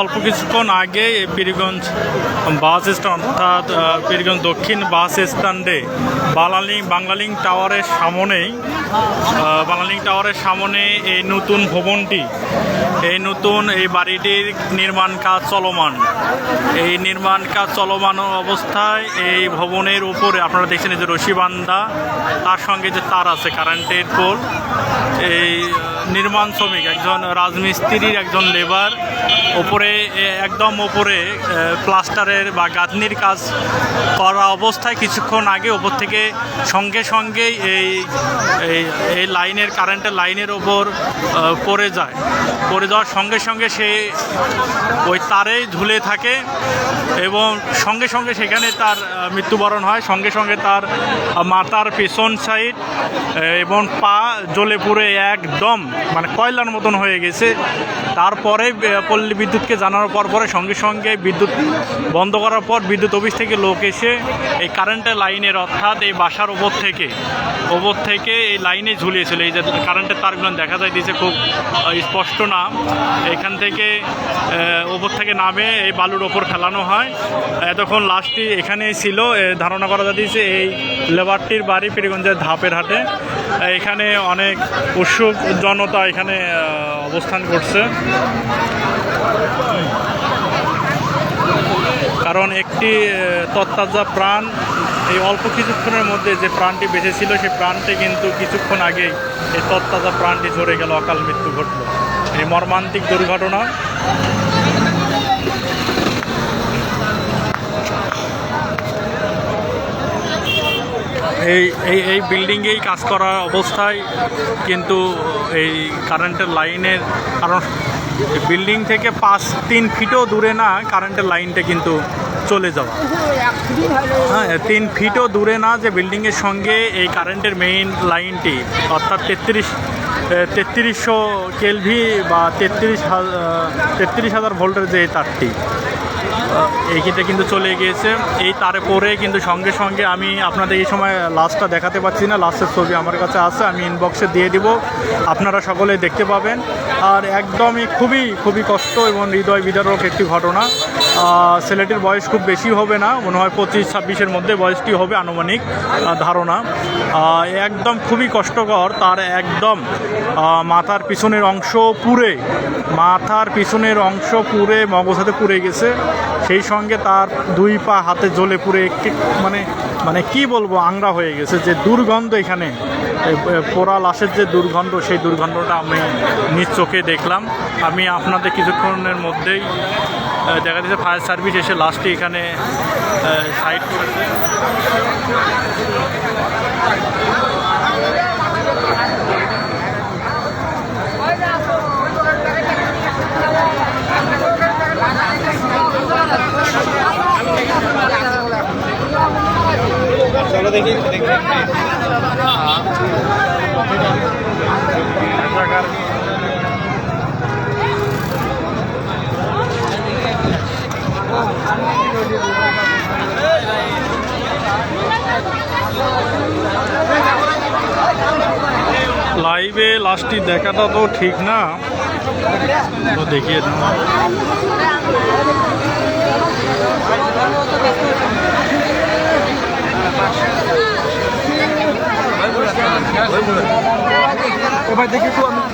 অল্প কিছুক্ষণ আগে পীরগঞ্জ বাস স্ট্যান্ড, অর্থাৎ পীরগঞ্জ দক্ষিণ বাস স্ট্যান্ডে বালালিং বাংলালিং টাওয়ারের সামনেই বাংলালিং টাওয়ারের সামনে এই নতুন ভবনটি, এই নতুন এই বাড়িটির নির্মাণ কাজ চলমান। এই নির্মাণ কাজ চলমান অবস্থায় এই ভবনের উপরে আপনারা দেখছেন যে রশিবান্ধা তার সঙ্গে যে তার আছে, কারেন্টের পোল। এই নির্মাণ শ্রমিক, একজন রাজমিস্ত্রির একজন লেবার। ওপরে একদম ওপরে প্লাস্টারের বা গাঁথনির কাজ করা অবস্থায় কিছুক্ষণ আগে, ওপর থেকে সঙ্গে সঙ্গেই এই এই লাইনের, কারেন্টের লাইনের ওপর পড়ে যায়। পড়ে যাওয়ার সঙ্গে সঙ্গে সে ওই তারেই ঝুলে থাকে এবং সঙ্গে সঙ্গে সেখানে তার মৃত্যুবরণ হয়। সঙ্গে সঙ্গে তার মাথার পেছন সাইড এবং পা জ্বলে পুড়ে একদম মানে কয়লার মতন হয়ে গেছে। তারপরে পল্লী বিদ্যুৎকে জানানোর পর পরে সঙ্গে সঙ্গে বিদ্যুৎ বন্ধ করার পর বিদ্যুৎ অফিস থেকে লোক এসে এই কারেন্টের লাইনের অর্থাৎ এই বাসার ওপর থেকে ওপর থেকে এই লাইনে ঝুলিয়েছিল। এই যে কারেন্টের তারগুলো দেখা যায় দিয়েছে খুব স্পষ্ট না। এখান থেকে ওপর থেকে নামে এই বালুর ওপর ফেলানো হয়। এতক্ষণ লাস্টটি এখানেই ছিল। ধারণা করা যাচ্ছে এই লেবারটির বাড়ি পীরগঞ্জের ধাপের হাটে। এখানে অনেক উৎসুক জনতা এখানে অবস্থান করছে। কারণ একটি তত্তাজা প্রাণ এই অল্প কিছুক্ষণের মধ্যে যে প্রাণটি বেঁচে ছিল সেই প্রাণটি কিন্তু কিছুক্ষণ আগেই এই তত্তাজা প্রাণটি ঝরে গেল, অকাল মৃত্যু ঘটল। এই মর্মান্তিক দুর্ঘটনা। এই এই এই বিল্ডিংয়েই কাজ করা অবস্থায় কিন্তু এই কারেন্টের লাইনের কারণ বিল্ডিং থেকে পাঁচ, তিন ফিটও দূরে না, কারেন্টের লাইনটা কিন্তু চলে যাওয়া। হ্যাঁ তিন ফিটও দূরে না যে বিল্ডিংয়ের সঙ্গে এই কারেন্টের মেইন লাইনটি অর্থাৎ তেত্রিশ তেত্রিশশো কেলভি বা তেত্রিশ হাজার তেত্রিশ হাজার ভোল্টের যে তারটি। এইটা কিন্তু চলে গিয়েছে। এই তারে পরে কিন্তু সঙ্গে সঙ্গে আমি আপনাদের এই সময় লাস্টটা দেখাতে পাচ্ছি না। লাস্টের ছবি আমার কাছে আছে, আমি ইনবক্সে দিয়ে দিব। আপনারা সকলে দেখতে পাবেন। আর একদমই খুবই খুবই কষ্ট এবং হৃদয় বিদারক একটি ঘটনা। ছেলেটির বয়স খুব বেশি হবে না, মনে হয় পঁচিশ ছাব্বিশের মধ্যে বয়সটি হবে আনুমানিক ধারণা। একদম খুবই কষ্টকর, তার একদম মাথার পিছনের অংশ পুড়ে, মাথার পিছনের অংশ পুড়ে, মগজ হাতে পুড়ে গেছে। সেই সঙ্গে তার দুই পা হাতে জ্বলে পুড়ে একটি মানে মানে কি বলব আংরা হয়ে গেছে, যে দুর্গন্ধ এখানে। পোড়া লাশের যে দুর্গন্ধ, সেই দুর্গন্ধটা আমি নিজ চোখে দেখলাম। আমি আপনাদের কিছুক্ষণের মধ্যেই দেখা যাচ্ছে ফায়ার সার্ভিস এসে লাস্টে এখানে সাইড করেছে দেখি দেখি। লাইভে লাস্টটি দেখাটা তো ঠিক না। দেখিয়ে দিন। vai ter que tomar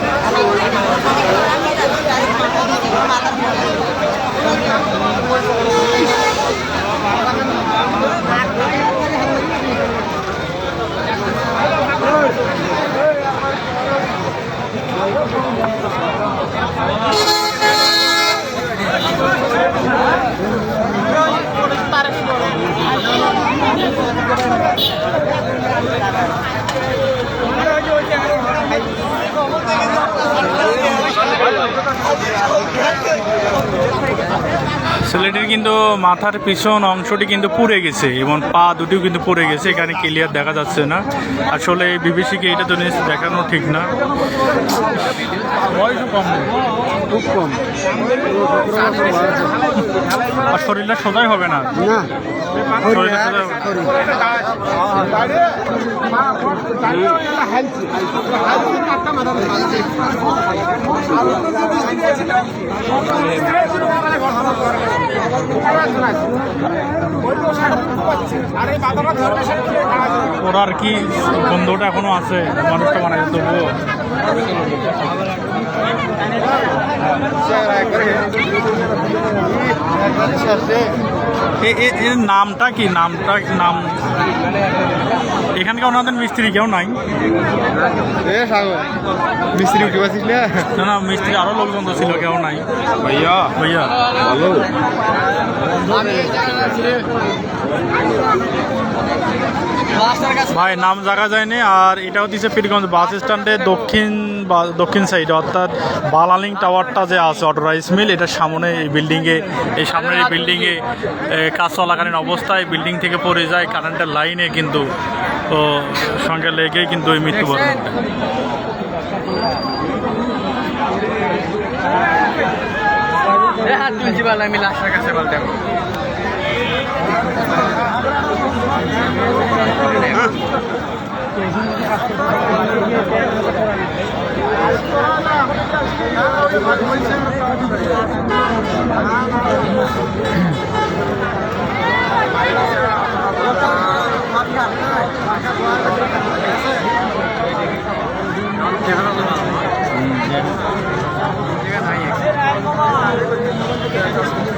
Thank you. ছেলেটির কিন্তু মাথার পিছন অংশটি কিন্তু পুড়ে গেছে এবং পা দুটিও কিন্তু পুড়ে গেছে এখানে ক্লিয়ার দেখা যাচ্ছে না। আসলে বিবিসিকে এটা তো দেখানো ঠিক না। আর শরীরটা সোজাই হবে না? শরীরটা ওরার কি গন্ধটা এখনও আছে মানুষটা যেত তবুও। এর নামটা কি? নামটা নাম। এখানকার ওনাদের মিস্ত্রি কেউ নাই? মিস্ত্রি উঠে পাচ্ছিস না? না মিস্ত্রি আরও লোকজন তো ছিল কেউ নাই। ভাইয়া। ভাইয়া। ভালো। ভাই, নাম জায়গা যায়নি, আর এটাও দিচ্ছে পীরগঞ্জ বাস স্ট্যান্ডে, দক্ষিণ দক্ষিণ সাইডে, অর্থাৎ বালালিং টাওয়ারটা যে আছে অটো রাইস মিল, এটার সামনে এই বিল্ডিংয়ে, এই সামনের এই বিল্ডিংয়ে কাজ চলাকালীন অবস্থায় বিল্ডিং থেকে পড়ে যায়, কারেন্টের লাইনে কিন্তু, ও, সঙ্গে লেগে কিন্তু এই মৃত্যুবরণ। হাত তুলছি বল, আমি লাস্টার কাছে বল দেখো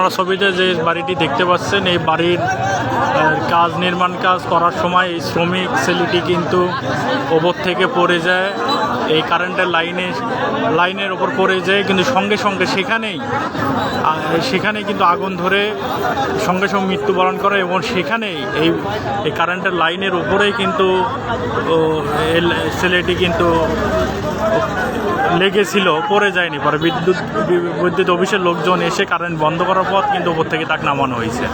আপনারা ছবিতে যে বাড়িটি দেখতে পাচ্ছেন, এই বাড়ির কাজ, নির্মাণ কাজ করার সময় এই শ্রমিক ছেলেটি কিন্তু ওপর থেকে পড়ে যায়। এই কারেন্টের লাইনে, লাইনের ওপর পড়ে যায়, কিন্তু সঙ্গে সঙ্গে সেখানেই সেখানেই কিন্তু আগুন ধরে, সঙ্গে সঙ্গে মৃত্যুবরণ করে এবং সেখানেই এই এই কারেন্টের লাইনের উপরেই কিন্তু ছেলেটি কিন্তু লেগেছিল পরে যায়নি। পরে বিদ্যুৎ বিদ্যুৎ অফিসের লোকজন এসে কারেন্ট বন্ধ করার পর কিন্তু উপর থেকে তাকে নামানো হয়েছে।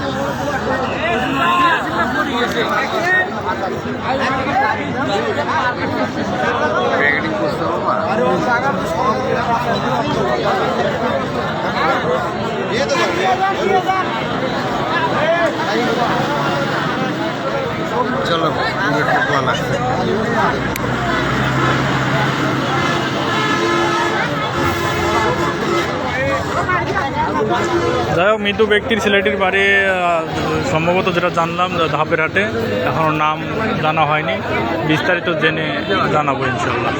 চলো যাই হোক মৃত ব্যক্তির ছেলেটির বাড়ি সম্ভবত যেটা জানলাম, ধাপের হাটে। এখনও নাম জানা হয়নি। বিস্তারিত জেনে জানাব ইনশাল্লাহ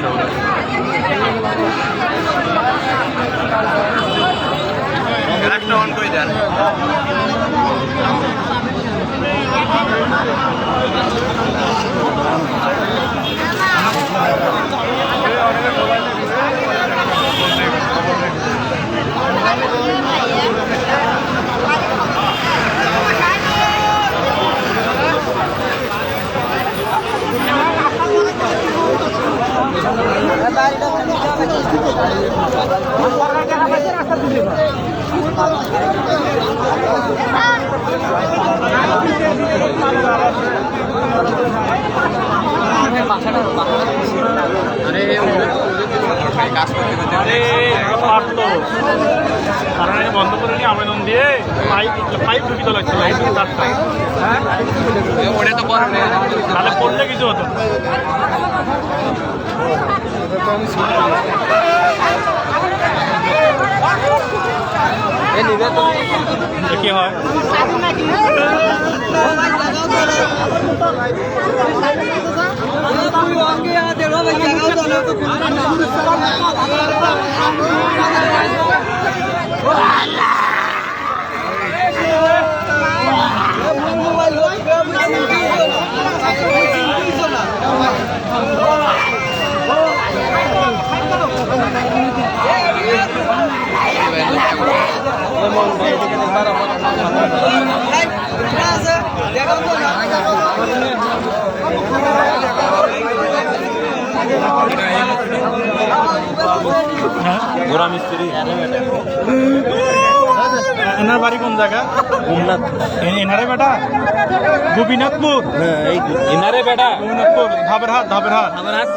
ধাপের হাট ধাপের হাট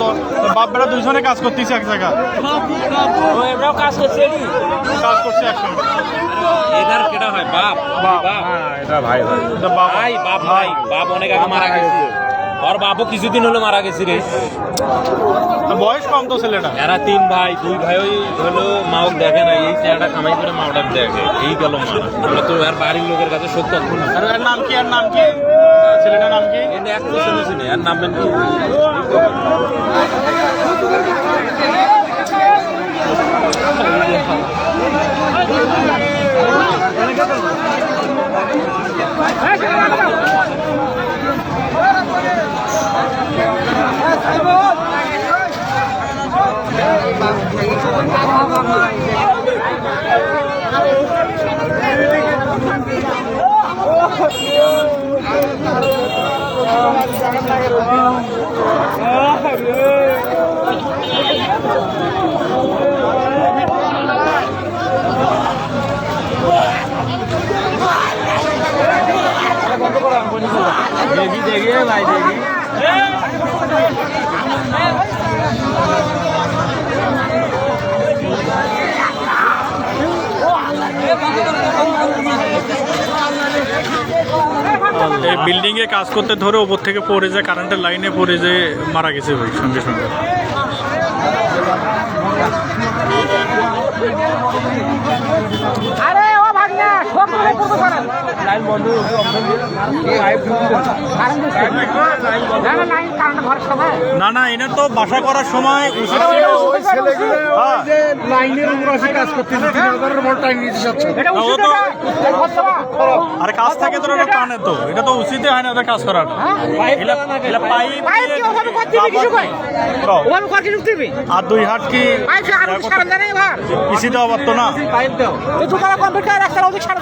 তো বাপ বেটা দুজনে কাজ করতেছে এক জায়গা এমরাও কাজ করছে কাজ করছে একসঙ্গে এদার কেটা হয়? বাপ। বাপ। এটা ভাই ভাই। তো বাপ। ভাই বাপ ভাই। বাপ অনেক আগে মারা গেছে। ওর বাপও কিছুদিন হলো মারা গেছে রে। বয়স কম তো ছেলেটা এরা তিন ভাই দুই ভাই ওই হলো মাও দেখে না এই ছেলেটা কামাই করে মাওটা দেখে এই গেল মারা আমরা তো আর বাড়ির লোকের কাছে সত্য না আর এর নাম কি এর নাম কি ছেলেটার নাম কি এনে এক কোশ্চেন শুনি আর নামবেন কি দেখি দেখি ভাই দেখি এই বিল্ডিং এ কাজ করতে ধরে ওপর থেকে পড়ে যায় কারেন্টের লাইনে পড়ে যে মারা গেছে ভাই সঙ্গে সঙ্গে। আরে ও ভাগনা সব করে করতে পারেন লাইন বন্ধ না না লাইন কারেন্ট ঘর সবাই না না এনার তো বাসা করার সময় উচিত ছিল। হ্যাঁ। উচিত আর কাজ থাকে তো এটা টানে তো। এটা তো উচিতই হয় না ওদের কাজ করাটা এলা এলা পাইপ পাইপ কি ওভাবে করতে দিবি কিছু কই তো, ওভাবে করতে দিবি। আর দুই হাত কি? দেওয়া পারতো না কম্পিউটার রাস্তার ওদিক ছাড়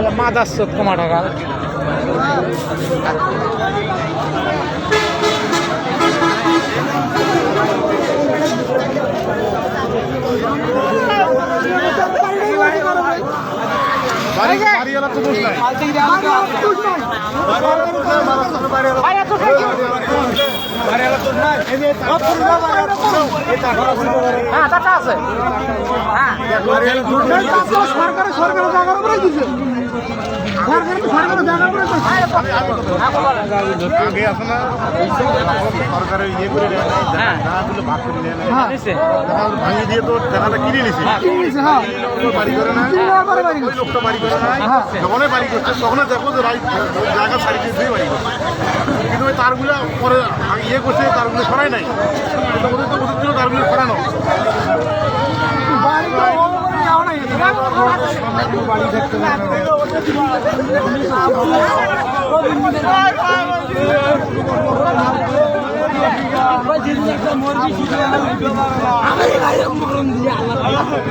তো, মাদার সব কমা টাকা হ্যাঁ টাকা আছে। হ্যাঁ। সরকারের সরকারের জায়গার উপরে দিছে। সরকারের সরকারের জায়গার উপরে আগে আছে না? সরকারের ইয়ে করে হ্যাঁ। ভাগ করে। হ্যাঁ। ভাঙিয়ে দিয়ে তো জায়গাটা কিনে নিছে। হ্যাঁ। বাড়ি করে না ওই লোকটা বাড়ি করে না যখনই বাড়ি করছে। তখনই দেখো যে রাইট জায়গা সারি দিয়ে বাড়ি করছে। কিন্তু ওই তারগুলো পরে ইয়ে করছে তারগুলো সরাই নাই। ওদের তো ওদের ছিল তারগুলো সরানো। আল্লাহ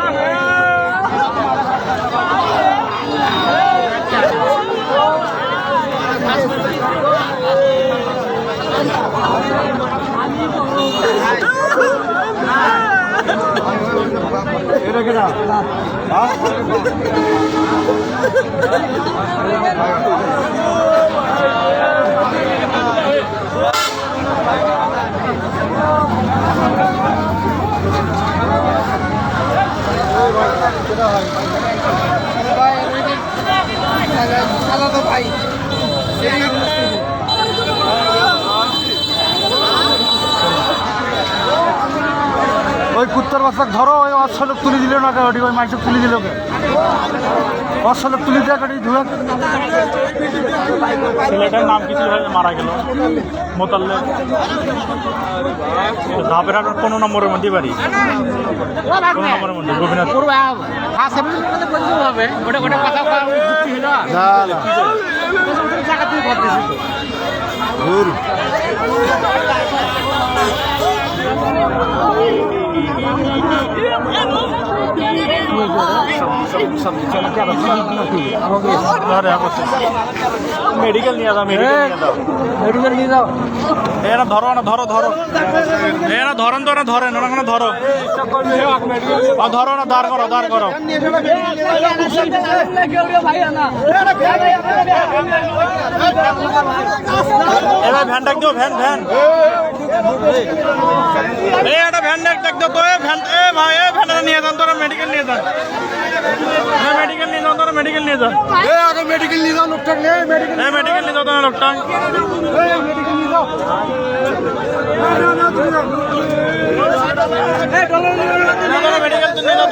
রেখে দাও ভাই ভাই ওই কুত্তার বাচ্চা ধরো ওই অশ্বলোক তুলে দিল না গাড়ি ওই মাইসব তুলে দিল কে? অশ্বলোক তুলে দেওয়া গাড়ি ধুয়ে ছেলেটার নাম কি ছিল মারা গেল। মোতাল্লে। ধাপের হাটের কোনো নম্বরের মধ্যে বাড়ি? কোন নম্বরের মধ্যে? গোপীনাথ মেডিকেল নিয়ে যাও মেডিকেল নিয়ে যাও। এরা ধরো না ধরো ধরো। এরা ধরেন তো না ধরেন ওরা কোনো ধরো। ধরো না দাঁড় করো দাঁড় করো। এবার ভ্যান ডাক দিও ভ্যান ভ্যান। এই একটা ভ্যান ডাক তো এ ভ্যান এ ভাই এ ভ্যানটা নিয়ে যান তোরা মেডিকেল নিয়ে যান মেডিকেল নিয়ে যান তোরা মেডিকেল নিয়ে যান আগে মেডিকেল নিয়ে যাও লোকটা নিয়ে মেডিকেল এই মেডিকেল নিয়ে যাও তোরা লোকটা মেডিকেল নিয়ে যাও মেডিকেল নিয়ে যাও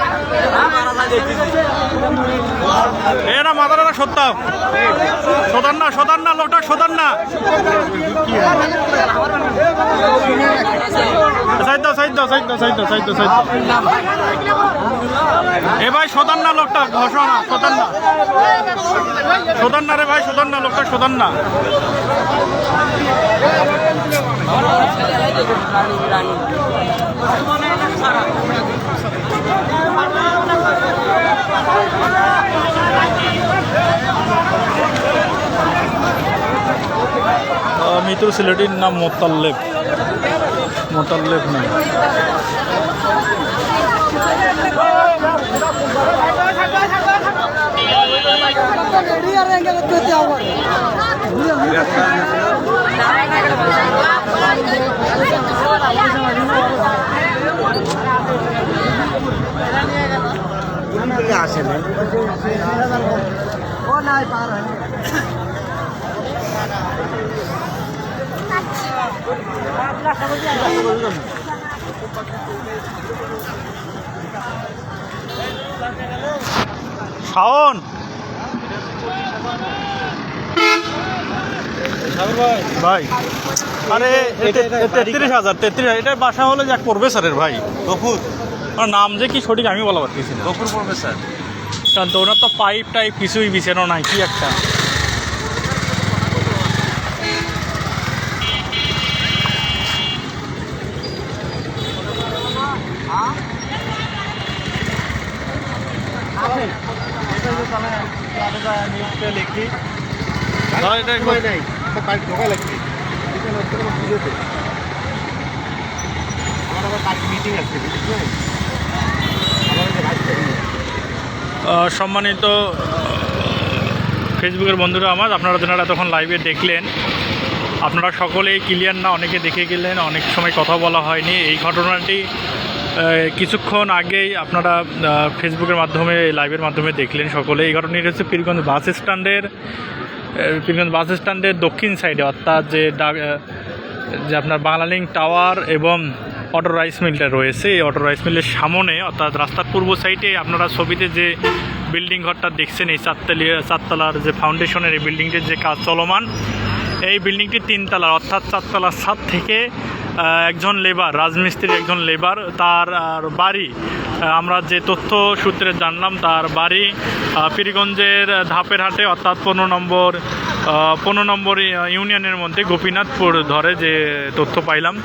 এরা মাথাটা না সত্য সদান না সদান না লোকটা সদান না সাইড দাও এ ভাই সদান না লোকটা ঘষো না সদান না সদান না রে ভাই সদান না লোকটা সদান না আহ, মৃত্যুর ছেলেটির নাম মোতাল্লেব মোতাল্লেব নাম। শাওন। ভাই আরে তেত্রিশ হাজার তেত্রিশ হাজার। এটা বাসা হলে যা করবে স্যারের ভাই। গফুর নাম যে কি সঠিক আমি বলা পারতেছি না। গফুর পড়বে স্যার। কারণ তো ওনার তো পাইপ টাইপ কিছুই বিছানো নাই কি একটা। নাই। বাড়ি ঢোকা লাগবে। আমার আবার কাজ মিটিং আছে আমার ওই যে ভাই আহ, সম্মানিত ফেসবুকের বন্ধুরা আমার, আপনারা যারা তখন লাইভে দেখলেন, আপনারা সকলেই ক্লিয়ার না, অনেকে দেখে গেলেন, অনেক সময় কথা বলা হয়নি। এই ঘটনাটি কিছুক্ষণ আগেই আপনারা ফেসবুকের মাধ্যমে লাইভের মাধ্যমে দেখলেন সকলে এই ঘটনাটি হচ্ছে পীরগঞ্জ বাস স্ট্যান্ডের পীরগঞ্জ বাস স্ট্যান্ডের দক্ষিণ সাইডে অর্থাৎ যে যে আপনার বাংলালিঙ্ক টাওয়ার এবং অটো রাইস মিলটা রয়েছে। এই অটো রাইস মিলের সামনে, অর্থাৎ রাস্তার পূর্ব সাইডে আপনারা ছবিতে যে বিল্ডিং ঘরটা দেখছেন, এই চারতলি, চারতলার যে ফাউন্ডেশনের এই বিল্ডিংটির যে কাজ চলমান, এই বিল্ডিংটি তিনতলার, অর্থাৎ চারতলার ছাদ থেকে একজন লেবার, রাজমিস্ত্রির একজন লেবার, তার বাড়ি আমরা যে তথ্য সূত্রে জানলাম, তার বাড়ি পীরগঞ্জের ধাপের হাটে অর্থাৎ পনেরো নম্বর পনেরো নম্বর ইউনিয়নের মধ্যে গোপীনাথপুর ধরে যে তথ্য পাইলাম,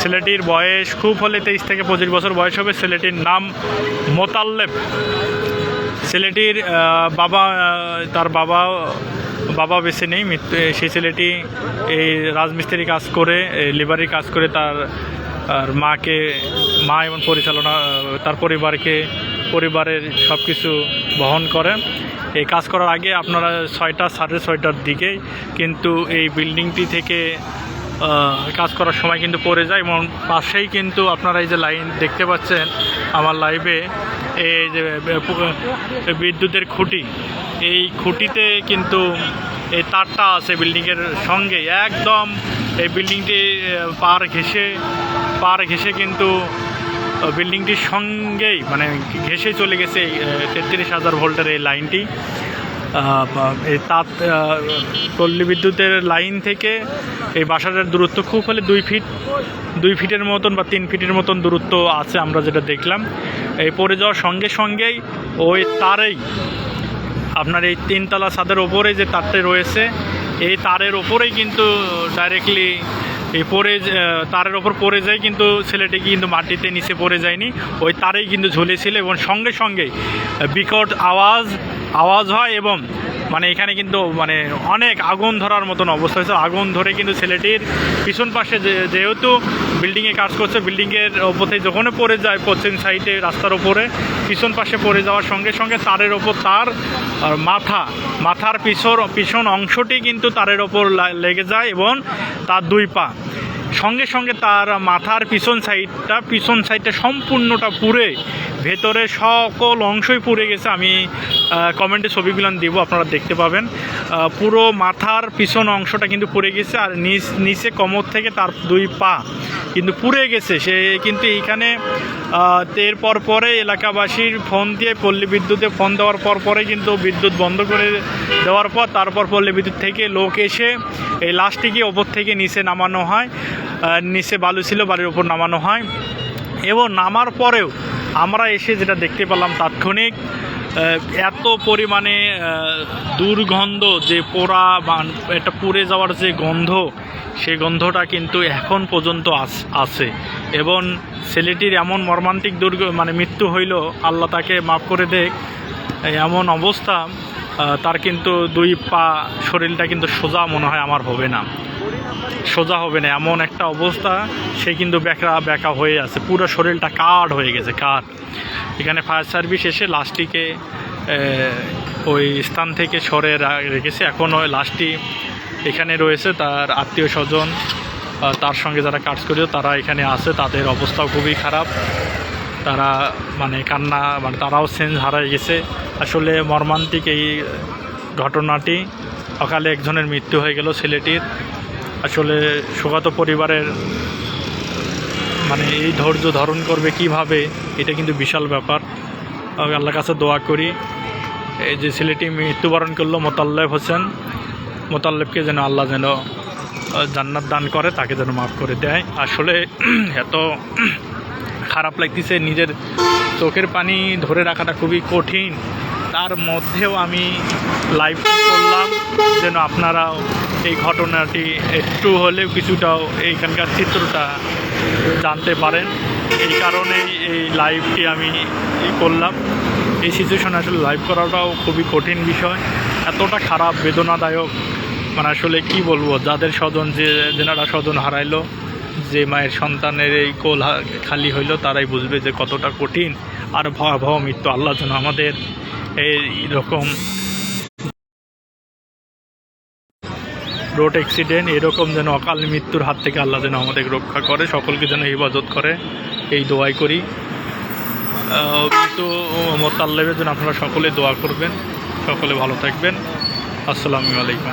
ছেলেটির বয়স খুব হলে তেইশ থেকে পঁচিশ বছর বয়স হবে, ছেলেটির নাম মোতাল্লেব। ছেলেটির বাবা তার বাবা বাবা বেছে নেই সেই ছেলেটি এই রাজমিস্ত্রি কাজ করে লেবারি কাজ করে তার আর মাকে, মা এবং পরিচালনা, তার পরিবারকে, পরিবারের সব কিছু বহন করেন। এই কাজ করার আগে আপনারা ছয়টা, সাড়ে ছয়টার দিকে কিন্তু এই বিল্ডিংটি থেকে কাজ করার সময় কিন্তু পড়ে যায় এবং পাশেই কিন্তু আপনারা এই যে লাইন দেখতে পাচ্ছেন, আমার লাইভে এই যে বিদ্যুতের খুঁটি। এই খুঁটিতে কিন্তু এই তারটা আছে বিল্ডিংয়ের সঙ্গে। একদম এই বিল্ডিংটি পার ঘেসে পার ঘেসে কিন্তু বিল্ডিংটির সঙ্গেই মানে ঘেসে চলে গেছে তেত্রিশ হাজার ভোল্টের এই লাইনটি। এই তাঁত পল্লী বিদ্যুতের লাইন থেকে এই বাসাটার দূরত্ব খুব হলে দুই ফিট, দুই ফিটের মতন বা তিন ফিটের মতন দূরত্ব আছে আমরা যেটা দেখলাম। এই পড়ে যাওয়ার সঙ্গে সঙ্গেই ওই তারেই, আপনার এই তিনতলা ছাদের ওপরে যে তারটি রয়েছে, এই তারের ওপরেই কিন্তু ডাইরেক্টলি এই পরে তারের ওপর পড়ে যায় কিন্তু ছেলেটি কিন্তু মাটিতে নিচে পড়ে যায়নি। ওই তারেই কিন্তু ঝুলেছিল এবং সঙ্গে সঙ্গে বিকট আওয়াজ আওয়াজ হয় এবং মানে এখানে কিন্তু মানে অনেক আগুন ধরার মতন অবস্থা হয়েছে। আগুন ধরে কিন্তু ছেলেটির পিছন পাশে যেহেতু বিল্ডিংয়ে কাজ করছে বিল্ডিংয়ের ওপর যখনই পড়ে যায়, পশ্চিম সাইডে রাস্তার ওপরে, পিছন পাশে পড়ে যাওয়ার সঙ্গে সঙ্গে তারের ওপর তার মাথা, মাথার পিছর, পিছন অংশটি কিন্তু তারের ওপর লেগে যায় এবং তার দুই পা। সঙ্গে সঙ্গে তার মাথার পিছন সাইডটা পিছন সাইডটা সম্পূর্ণটা পুড়ে ভেতরে সকল অংশই পুড়ে গেছে। আমি কমেন্টে ছবিগুলো দিব, আপনারা দেখতে পাবেন। পুরো মাথার পিছন অংশটা কিন্তু পুড়ে গেছে আর নিচ, নিচে কোমর থেকে তার দুই পা কিন্তু পুড়ে গেছে। সে কিন্তু এইখানে এরপর পরে এলাকাবাসীর ফোন দিয়ে, পল্লী বিদ্যুতে ফোন দেওয়ার পর পরে কিন্তু বিদ্যুৎ বন্ধ করে দেওয়ার পর তারপর পল্লী বিদ্যুৎ থেকে লোক এসে এই লাশটিকে ওপর থেকে নিচে নামানো হয়। নিচে বালু ছিল, বালির ওপর নামানো হয়। এবং নামার পরেও আমরা এসে যেটা দেখতে পেলাম তাৎক্ষণিক এত পরিমাণে দুর্গন্ধ যে পোড়া এটা পুড়ে যাওয়ার যে গন্ধ সেই গন্ধটা কিন্তু এখন পর্যন্ত আছে। এবং ছেলেটির এমন মর্মান্তিক দুর্গ মানে মৃত্যু হইল, আল্লাহ তাকে মাফ করে দেখ এমন অবস্থা তার কিন্তু দুই পা শরীরটা কিন্তু সোজা মনে হয় আমার হবে না। সোজা হবে না, এমন একটা অবস্থা। সে কিন্তু বেঁকা বেঁকা হয়ে আছে। পুরো শরীরটা কাঠ হয়ে গেছে, কাঠ। এখানে ফায়ার সার্ভিস এসে লাশটিকে ওই স্থান থেকে সরে রেখেছে। এখন ওই লাশটি এখানে রয়েছে, তার আত্মীয় স্বজন তার সঙ্গে যারা কাজ করেছে, তারা এখানে আছে। তাদের অবস্থাও খুবই খারাপ। তারা মানে কান্না মানে তারাও সেন্স হারাই গেছে। আসলে মর্মান্তিক এই ঘটনাটি, সকালে একজনের মৃত্যু হয়ে গেল ছেলেটির। আসলে শোকাত পরিবারের মানে এই ধৈর্য ধারণ করবে কীভাবে, এটা কিন্তু বিশাল ব্যাপার। আমি আল্লাহর কাছে দোয়া করি, এই যে ছেলেটি মৃত্যুবরণ করল মোতাল্লেব হোসেন, মোতাল্লেবকে যেন আল্লাহ যেন জান্নাত দান করে, তাকে যেন মাফ করে দেয়। আসলে এত খারাপ লাগতেছে, নিজের চোখের পানি ধরে রাখাটা খুবই কঠিন। তার মধ্যেও আমি লাইভ করলাম, যেন আপনারাও এই ঘটনাটি একটু হলেও কিছুটাও এইখানকার চিত্রটা জানতে পারেন। এই কারণেই এই লাইভটি আমি করলাম। এই সিচুয়েশনে আসলে লাইভ করাটাও খুবই কঠিন বিষয়। এতটা খারাপ, বেদনাদায়ক মানে আসলে কি বলব, যাদের স্বজন, যে, যেনারা স্বজন হারাইলো যে মায়ের সন্তানের এই কোল খালি হইল, তারাই বুঝবে যে কতটা কঠিন আর ভয়াবহ মৃত্যু আল্লাহ যেন আমাদের এই রকম রোড অ্যাক্সিডেন্ট এরকম যেন অকাল মৃত্যুর হাত থেকে আল্লাহ যেন আমাদের রক্ষা করে, সকলকে যেন হেফাজত করে, এই দোয়াই করি। মৃত মোতাল্লেবের জন্য আপনারা সকলে দোয়া করবেন, সকলে ভালো থাকবেন। আসসালামু আলাইকুম।